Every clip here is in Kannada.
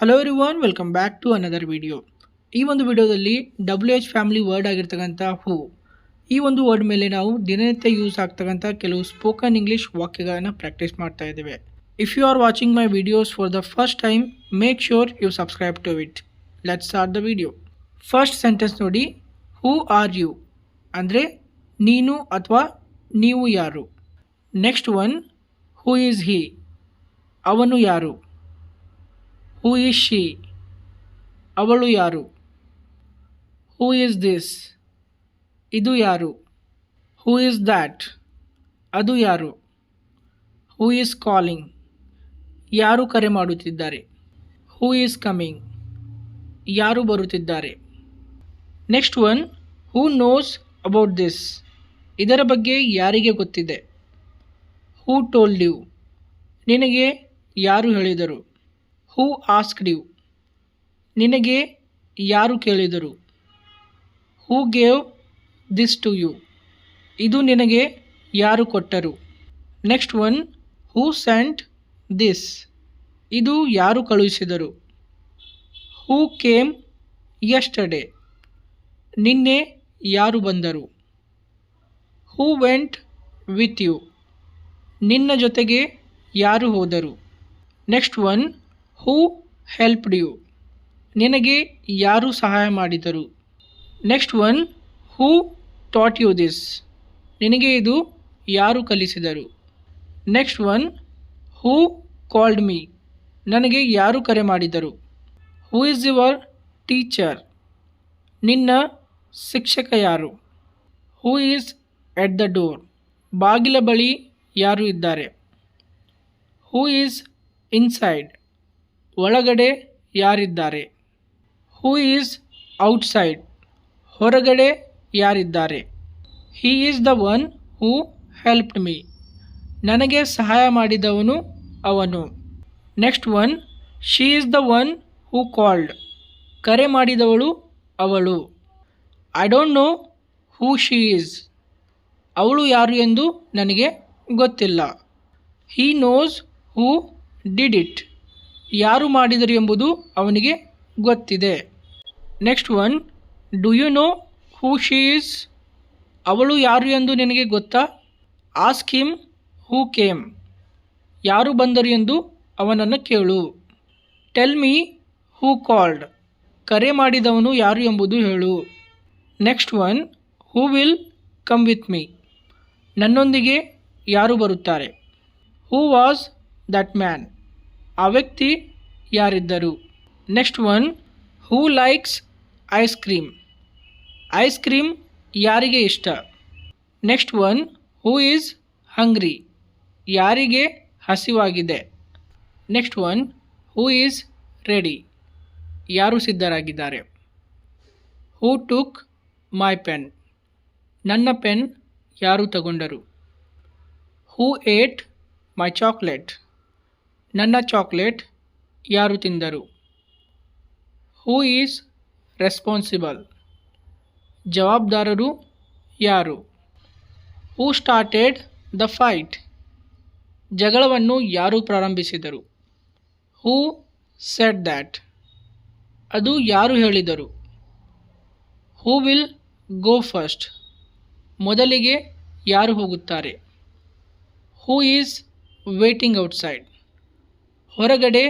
Hello everyone welcome back to another video ಈ ಒಂದು ವಿಡಿಯೋದಲ್ಲಿ ಡಬ್ಲ್ಯೂ ಎಚ್ ಫ್ಯಾಮಿಲಿ ವರ್ಡ್ ಆಗಿರ್ತಕ್ಕಂಥ ಹೂ ಈ ಒಂದು ವರ್ಡ್ ಮೇಲೆ ನಾವು ದಿನನಿತ್ಯ ಯೂಸ್ ಆಗ್ತಕ್ಕಂಥ ಕೆಲವು ಸ್ಪೋಕನ್ ಇಂಗ್ಲೀಷ್ ವಾಕ್ಯಗಳನ್ನು ಪ್ರಾಕ್ಟೀಸ್ ಮಾಡ್ತಾ ಇದ್ದೇವೆ. If you are watching my videos for the first time make sure you subscribe to it let start the video first sentence ನೋಡಿ ಹೂ ಆರ್ ಯು ಅಂದರೆ ನೀನು ಅಥವಾ ನೀವು ಯಾರು? Next one who is he ಅವನು ಯಾರು? ಹೂ ಈಸ್ ಶಿ ಅವಳು ಯಾರು? ಹೂ ಈಸ್ ದಿಸ್ ಇದು ಯಾರು? ಹೂ ಈಸ್ ದ್ಯಾಟ್ ಅದು ಯಾರು? ಹೂ ಈಸ್ ಕಾಲಿಂಗ್ ಯಾರು ಕರೆ ಮಾಡುತ್ತಿದ್ದಾರೆ? ಹೂ ಈಸ್ ಕಮಿಂಗ್ ಯಾರು ಬರುತ್ತಿದ್ದಾರೆ? Next one who knows about this ಇದರ ಬಗ್ಗೆ ಯಾರಿಗೆ ಗೊತ್ತಿದೆ? ಹೂ ಟೋಲ್ಡ್ ಯು ನಿನಗೆ ಯಾರು ಹೇಳಿದರು? ಹೂ ಆಸ್ಕ್ಡ್ ಯು ನಿನಗೆ ಯಾರು ಕೇಳಿದರು? Who gave this to you ಇದು ನಿನಗೆ ಯಾರು ಕೊಟ್ಟರು? Next one who sent this ಇದು ಯಾರು ಕಳುಹಿಸಿದರು? ಹೂ ಕೇಮ್ ಯಸ್ಟರ್ಡೇ ನಿನ್ನೆ ಯಾರು ಬಂದರು? ಹೂ ವೆಂಟ್ ವಿತ್ ಯು ನಿನ್ನ ಜೊತೆಗೆ ಯಾರು ಹೋದರು? Next one who helped you ನಿನಗೆ ಯಾರು ಸಹಾಯ ಮಾಡಿದರು? Next one who taught you this ನಿನಗೆ ಇದು ಯಾರು ಕಲಿಸಿದರು? Next one who called me ನನಗೆ ಯಾರು ಕರೆ ಮಾಡಿದರು? ಹೂ ಇಸ್ ಯುವರ್ ಟೀಚರ್ ನಿನ್ನ ಶಿಕ್ಷಕ ಯಾರು? Who is at the door ಬಾಗಿಲ ಬಳಿ ಯಾರು ಇದ್ದಾರೆ? ಹೂ ಈಸ್ ಇನ್ಸೈಡ್ ಒಳಗಡೆ ಯಾರಿದ್ದಾರೆ? ಹೂ ಈಸ್ ಔಟ್ಸೈಡ್ ಹೊರಗಡೆ ಯಾರಿದ್ದಾರೆ? He is the one who helped me ನನಗೆ ಸಹಾಯ ಮಾಡಿದವನು ಅವನು. Next one she is the one who called ಕರೆ ಮಾಡಿದವಳು ಅವಳು. I don't know who she is ಅವಳು ಯಾರು ಎಂದು ನನಗೆ ಗೊತ್ತಿಲ್ಲ. He knows who did it ಯಾರು ಮಾಡಿದರು ಎಂಬುದು ಅವನಿಗೆ ಗೊತ್ತಿದೆ. Next one do you know who she is ಅವಳು ಯಾರು ಎಂದು ನಿನಗೆ ಗೊತ್ತಾ? ಆಸ್ಕ್ ಹಿಮ್ ಹೂ ಕೇಮ್ ಯಾರು ಬಂದರು ಎಂದು ಅವನನ್ನು ಕೇಳು. ಟೆಲ್ ಮೀ ಹೂ ಕಾಲ್ಡ್ ಕರೆ ಮಾಡಿದವನು ಯಾರು ಎಂಬುದು ಹೇಳು. Next one who will come with me ನನ್ನೊಂದಿಗೆ ಯಾರು ಬರುತ್ತಾರೆ? ಹೂ ವಾಸ್ ದಟ್ ಮ್ಯಾನ್ ಆ ವ್ಯಕ್ತಿ ಯಾರಿದ್ದರು? Next one who likes ice cream ice cream ಯಾರಿಗೆ ಇಷ್ಟ? Next one who is hungry ಯಾರಿಗೆ ಹಸಿವಾಗಿದೆ? Next one who is ready ಯಾರು ಸಿದ್ಧರಾಗಿದ್ದಾರೆ? ಹೂ ಟುಕ್ ಮೈ ಪೆನ್ ನನ್ನ ಪೆನ್ ಯಾರು ತಗೊಂಡರು? ಹೂ ಏಟ್ ಮೈ ಚಾಕ್ಲೇಟ್ ನನ್ನ ಚಾಕ್ಲೇಟ್ ಯಾರು ತಿಂದರು? ಹೂ ಈಸ್ ರೆಸ್ಪಾನ್ಸಿಬಲ್ ಜವಾಬ್ದಾರರು ಯಾರು? ಹೂ ಸ್ಟಾರ್ಟೆಡ್ ದ ಫೈಟ್ ಜಗಳವನ್ನು ಯಾರು ಪ್ರಾರಂಭಿಸಿದರು? ಹೂ ಸೆಟ್ ದ್ಯಾಟ್ ಅದು ಯಾರು ಹೇಳಿದರು? ಹೂ ವಿಲ್ ಗೋ ಫಸ್ಟ್ ಮೊದಲಿಗೆ ಯಾರು ಹೋಗುತ್ತಾರೆ? ಹೂ ಈಸ್ ವೇಟಿಂಗ್ ಔಟ್ಸೈಡ್ ಹೊರಗಡೆ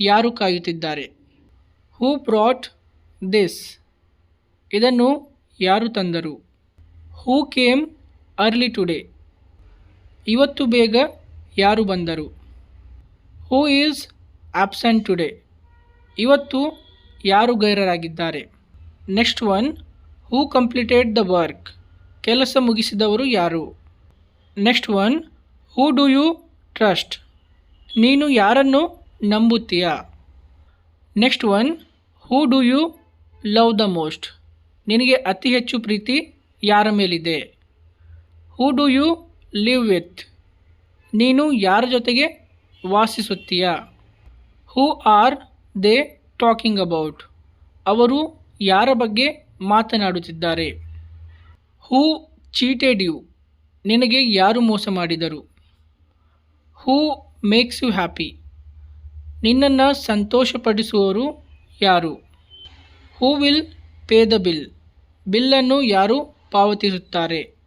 ಯಾರು ಕಾಯುತ್ತಿದ್ದಾರೆ? ಹೂ ಪ್ರಾಟ್ ದಿಸ್ ಇದನ್ನು ಯಾರು ತಂದರು? ಹೂ ಕೇಮ್ ಅರ್ಲಿ ಟುಡೇ ಇವತ್ತು ಬೇಗ ಯಾರು ಬಂದರು? ಹೂ ಈಸ್ ಆಬ್ಸೆಂಟ್ ಟುಡೇ ಇವತ್ತು ಯಾರು ಗೈರರಾಗಿದ್ದಾರೆ? Next one who completed the work ಕೆಲಸ ಮುಗಿಸಿದವರು ಯಾರು? Next one who do you trust ನೀನು ಯಾರನ್ನು ನಂಬುತ್ತೀಯಾ. Next one who do you love the most ನಿನಗೆ ಅತಿ ಹೆಚ್ಚು ಪ್ರೀತಿ ಯಾರ ಮೇಲಿದೆ? Who do you live with ನೀನು ಯಾರ ಜೊತೆಗೆ ವಾಸಿಸುತ್ತೀಯಾ? Who are they talking about ಅವರು ಯಾರ ಬಗ್ಗೆ ಮಾತನಾಡುತ್ತಿದ್ದಾರೆ? ಹೂ ಚೀಟೆಡ್ ಯು ನಿನಗೆ ಯಾರು ಮೋಸ ಮಾಡಿದರು? ಹೂ ಮೇಕ್ಸ್ ಯು ಹ್ಯಾಪಿ ನಿನ್ನನ್ನು ಸಂತೋಷಪಡಿಸುವವರು ಯಾರು? Who will pay the bill. ಬಿಲ್ಲನ್ನು ಯಾರು ಪಾವತಿಸುತ್ತಾರೆ?